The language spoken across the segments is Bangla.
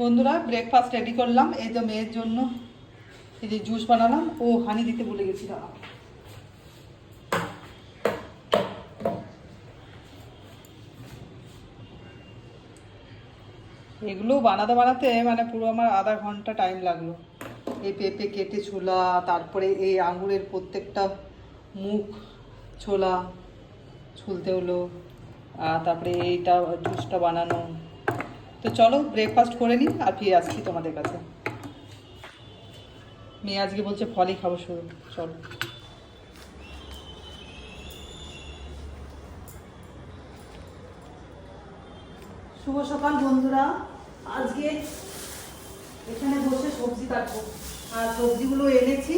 বন্ধুরা ব্রেকফাস্ট রেডি করলাম। এই তো মেয়ের জন্য এই যে জুস বানালাম। ও হানি দিতে ভুলে গেছি দাঁড়াও। এগুলো বানাতে বানাতে মানে পুরো আমার আধা ঘণ্টা টাইম লাগল। এই পেঁপে কেটে ছোলা, তারপরে এই আঙুরের প্রত্যেকটা মুখ ছোলা ছুলতে হলো, আর তারপরে এইটা জুসটা বানানো। তো চলো ব্রেকফাস্ট করে নিই আর ফিরে আসছি তোমাদের কাছে। মেয়ে আজকে বলছে ফলই খাব শুরু চলো। শুভ সকাল বন্ধুরা। আজকে এখানে বসে সবজি কাটবো। আর সবজিগুলো এনেছি,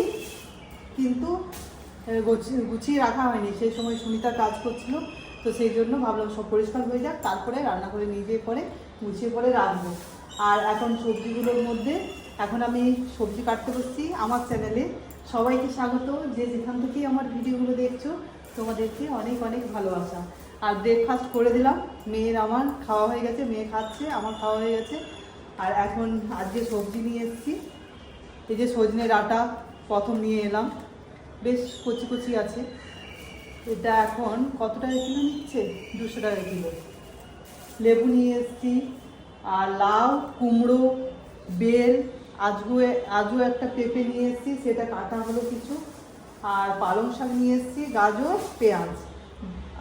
কিন্তু গুছিয়ে রাখা হয়নি। সেই সময় সুনিতা কাজ করছিল। তো সেই জন্য ভাবলাম সব পরিষ্কার হয়ে যাক, তারপরে রান্না করে নিজে পরে গুছিয়ে পরে রাখব আর এখন সবজিগুলোর মধ্যে এখন আমি সবজি কাটতে বসছি আমার চ্যানেলে। সবাইকে স্বাগত। যে যেখান থেকেই আমার ভিডিওগুলো দেখছ, তোমাদেরকে অনেক অনেক ভালোবাসা। আর ব্রেকফাস্ট করে দিলাম। মেয়ের আমার খাওয়া হয়ে গেছে, মেয়ে খাচ্ছে, আমার খাওয়া হয়ে গেছে। আর এখন আজকে সবজি নিয়ে এসেছি। এই যে সজনে ডাঁটা প্রথম নিয়ে এলাম। বেশ কচি কচি আছে। এটা এখন কত টাকা কিলো নিচ্ছে দুশো টাকা কিলো। লেবু নিয়ে এসেছি, আর লাউ, কুমড়ো, বেল, আজগু, আজও একটা পেঁপে নিয়ে এসেছি, সেটা কাটা হলো কিছু। আর পালং শাক নিয়ে এসেছি, গাজর, পেঁয়াজ।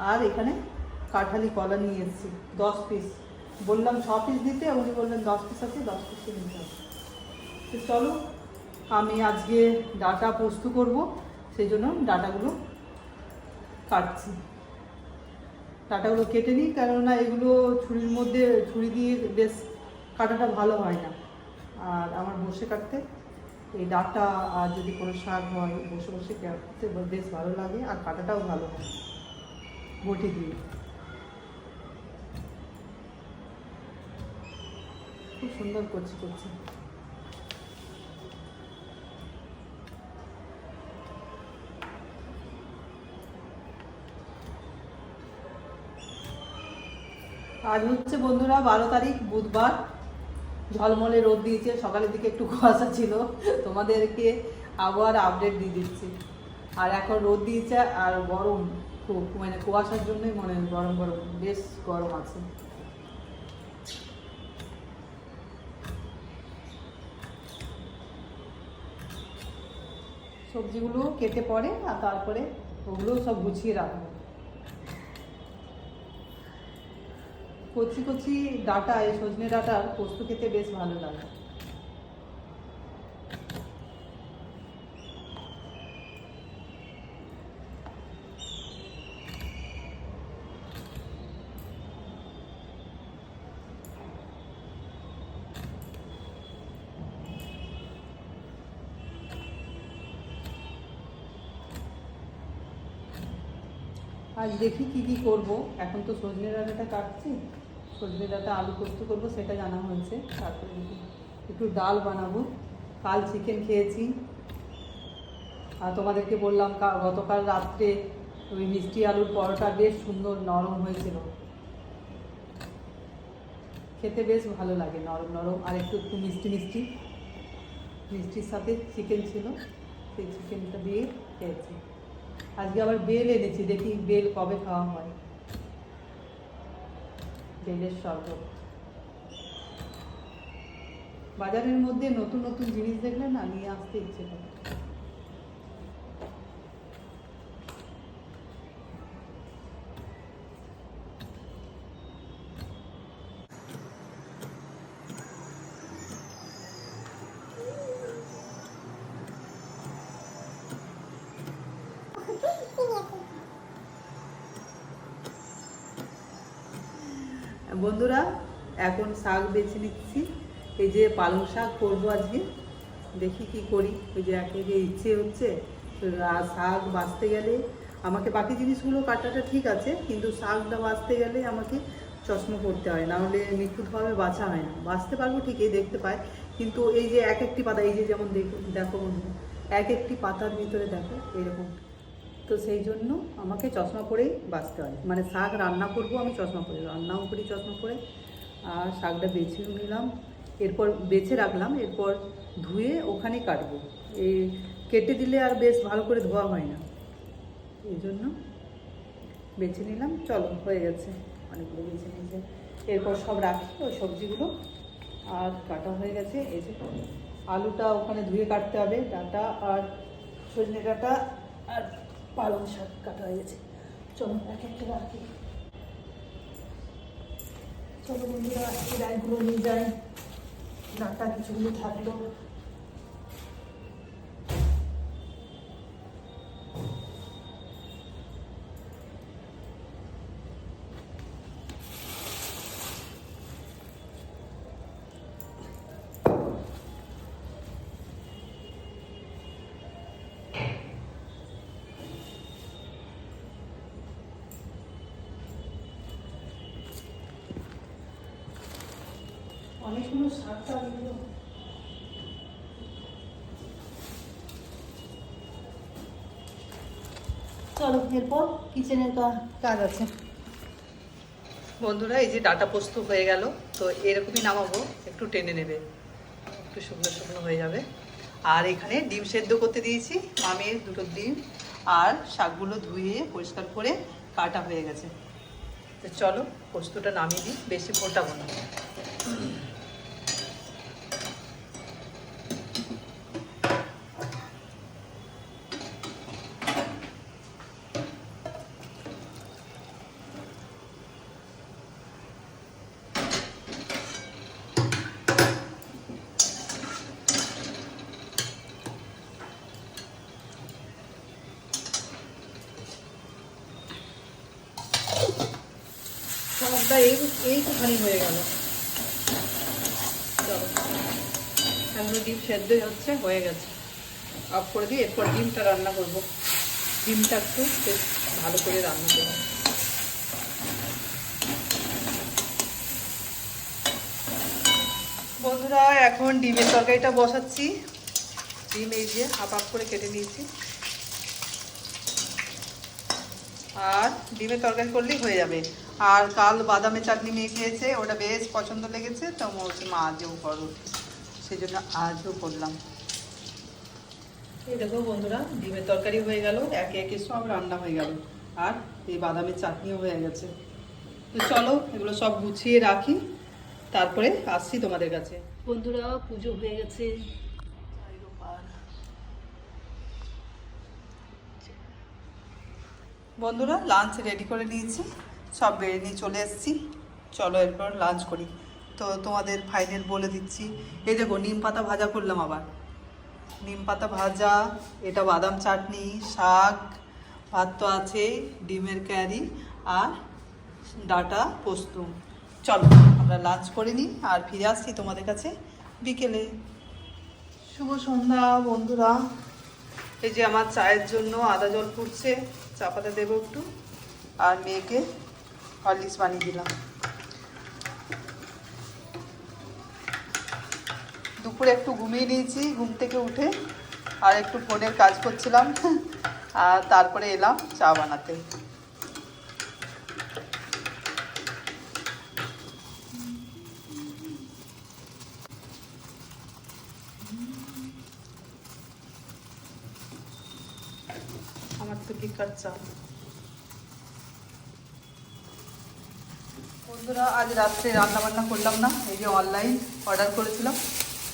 আর এখানে কাঁঠালি কলা নিয়ে এসেছি, দশ পিস বললাম ছ পিস দিতে, উনি বললেন দশ পিস আছে, দশ পিসে নিতে হবে। তো চলো, আমি আজকে ডাটা পোস্ত করব, সেই জন্য ডাটাগুলো কাটছি। ডাটাগুলো কেটে নিই, কেননা এগুলো ছুরির মধ্যে, ছুরি দিয়ে বেশ কাটাটা ভালো হয় না। আর আমার বসে কাটতে, এই ডাটা আর যদি কোনো শাক হয়, বসে বসে কাটতে বেশ ভালো লাগে আর কাটাটাও ভালো হয়। বটি দিয়ে। খুব সুন্দর করছি করছি। আজ হচ্ছে বন্ধুরা বারো তারিখ, বুধবার। ঝলমলে রোদ দিয়েছে, সকালের দিকে একটু কুয়াশা ছিল। তোমাদেরকে আবহাওয়ার আপডেট দিয়ে দিচ্ছি। আর এখন রোদ দিয়েছে আর গরম খুব মানে কুয়াশার জন্যই মনে হয় গরম গরম, বেশ গরম আছে। সবজিগুলো কেটে পরে আর তারপরে ওগুলো সব গুছিয়ে রাখব। কচি কচি ডাটা এই সজনে ডাটার পোস্ত খেতে বেশ ভালো লাগে। আজ দেখি কি কি করব। এখন তো সজনে ডাঁটাটা কাটছি। সজনে ডাঁটা আলু পোস্ত করব, সেটা জানা হয়েছে। তারপরে একটু ডাল বানাবো। কাল চিকেন খেয়েছি। আর তোমাদেরকে বললাম গতকাল রাত্রে ওই মিষ্টি আলুর পরোটা বেশ সুন্দর নরম হয়েছিল। খেতে বেশ ভালো লাগে, নরম নরম আর একটু একটু মিষ্টি মিষ্টি। মিষ্টির সাথে চিকেন ছিল। সেই চিকেনটা দিয়ে খেয়েছি। আজকে আবার বেল এনেছি, দেখি বেল কবে খাওয়া হয়। বেলের শরবত বাজারের মধ্যে নতুন নতুন জিনিস দেখলে না নিয়ে আসতে ইচ্ছে করে। বন্ধুরা, এখন শাক বেছে নিচ্ছি। এই যে পালং শাক করব আজকে। দেখি কি করি। ওই যে একে যে ইচ্ছে হচ্ছে আর শাক বাঁচতে গেলে আমাকে বাকি জিনিসগুলো কাটাটা ঠিক আছে, কিন্তু শাকটা বাঁচতে গেলে আমাকে চশমা পড়তে হয়, নাহলে নিখুঁতভাবে বাঁচা হয় না। বাঁচতে পারব ঠিকই দেখতে পাই, কিন্তু এই যে এক একটি পাতা, এই যে যেমন দেখো দেখো বন্ধু এক একটি পাতার ভিতরে দেখো, এরকম তো সেই জন্য আমাকে চশমা পরেই বাঁচতে হয়। মানে শাক রান্না করব আমি চশমা পরে, রান্নাও করি চশমা পরে। আর শাকটা বেছেও নিলাম, এরপর বেছে রাখলাম, এরপর ধুয়ে ওখানে কাটবো। এই কেটে দিলে আর বেশ ভালো করে ধোয়া হয় না। এই জন্য বেছে নিলাম, চলো হয়ে গেছে। অনেকগুলো বেছে নিয়েছে। এরপর সব রাখি, ওই সবজিগুলো। আর কাটা হয়ে গেছে, এই যে আলুটা ওখানে ধুয়ে কাটতে হবে, ডাটা আর সজনে ডাঁটা আর পালং শাক কাটা হয়ে গেছে। চলো, এক একটা রাখি চলো বন্ধুরা আজকে নিয়ে যাই। ডাটা কিছুগুলো থাকল। অনেকগুলো শাক টাক এগুলো চলো এরপর কিচেনের কাজ আছে। বন্ধুরা এই যে ডাটা পোস্ত হয়ে গেল তো এরকমই নামাবো একটু টেনে নেবে। একটু শুকনো শুকনো হয়ে যাবে। আর এখানে ডিম সেদ্ধ করতে দিয়েছি মামের দুটো ডিম আর শাকগুলো ধুয়ে পরিষ্কার করে কাটা হয়ে গেছে। তো চলো পোস্তটা নামিয়ে দিই বেশি ফোটাবো না। সবটা এই এইটুখানি হয়ে গেল। চলো। এখনও ডিম সেদ্ধই হচ্ছে, হয়ে গেছে। অফ করে দিই এরপর ডিমটা রান্না করব। ডিমটা একটু বেশ ভালো করে রান্না করব। বন্ধুরা, এখন ডিমের তরকারিটা বসাচ্ছি। ডিম এই যে হাফ হাফ করে কেটে নিয়েছি। আর ডিমের তরকারি করলেই হয়ে যাবে। আর কাল বাদামের চাটনি মেয়ে খেয়েছে ওটা বেশ পছন্দ লেগেছে তো বলছে মা আজও করো সেই জন্য আজও করলাম। এই দেখো বন্ধুরা ডিমের তরকারি হয়ে গেল একে একে সব রান্না হয়ে গেল আর এই বাদামের চাটনিও হয়ে গেছে। তো চলো এগুলো সব গুছিয়ে রাখি তারপরে আসছি তোমাদের কাছে। বন্ধুরা পুজো হয়ে গেছে। বন্ধুরা লাঞ্চ রেডি করে নিয়েছি। সব বেড়ে নিয়ে চলে এসেছি। চলো এরপর লাঞ্চ করি। তো তোমাদের ফাইনাল বলে দিচ্ছি। এই দেখো, নিম পাতা ভাজা করলাম আবার। নিম পাতা ভাজা, এটা বাদাম চাটনি, শাক, ভাত তো আছে, ডিমের ক্যারি আর ডাটা পোস্ত। চলো, আমরা লাঞ্চ করে নিই আর ফিরে আসছি তোমাদের কাছে বিকেলে। শুভ সন্ধ্যা বন্ধুরা। এই যে আমার চায়ের জন্য আদা জল ফুটছে, চা পাতা দেবো একটু। আর মেয়েকে হরলিক্স বানিয়ে দিলাম। দুপুরে একটু ঘুমিয়ে নিয়েছি, ঘুম থেকে উঠে আর একটু ফোনের কাজ করছিলাম, আর তারপরে এলাম চা বানাতে। আমার তো বেকার চা? বন্ধুরা আজ রাত্রে রান্না বান্না করলাম না এই যে অনলাইন অর্ডার করেছিলাম।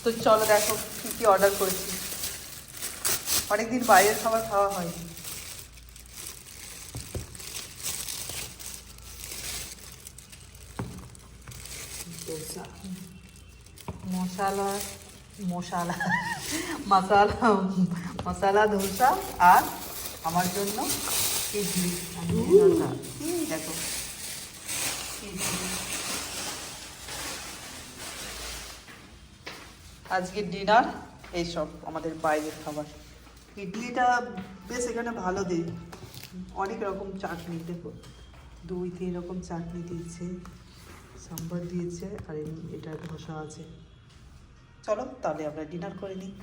তো চলো দেখো কী কী অর্ডার করেছি। অনেকদিন বাইরের খাবার খাওয়া হয়নি। মশালা মশালা মশালা মশালা ধোসা আর আমার জন্য ইডলি। দেখো। আজকে ডিনার এইসব আমাদের বাইরের খাবার। ইডলিটা বেশ এখানে ভালো দেয় অনেক রকম চাটনি, দেখো। দুই তিন রকম চাটনি দিয়েছে, সাম্বার দিয়েছে, আর এটা ধোসা আছে। চলো, তাহলে আমরা ডিনার করে নিই।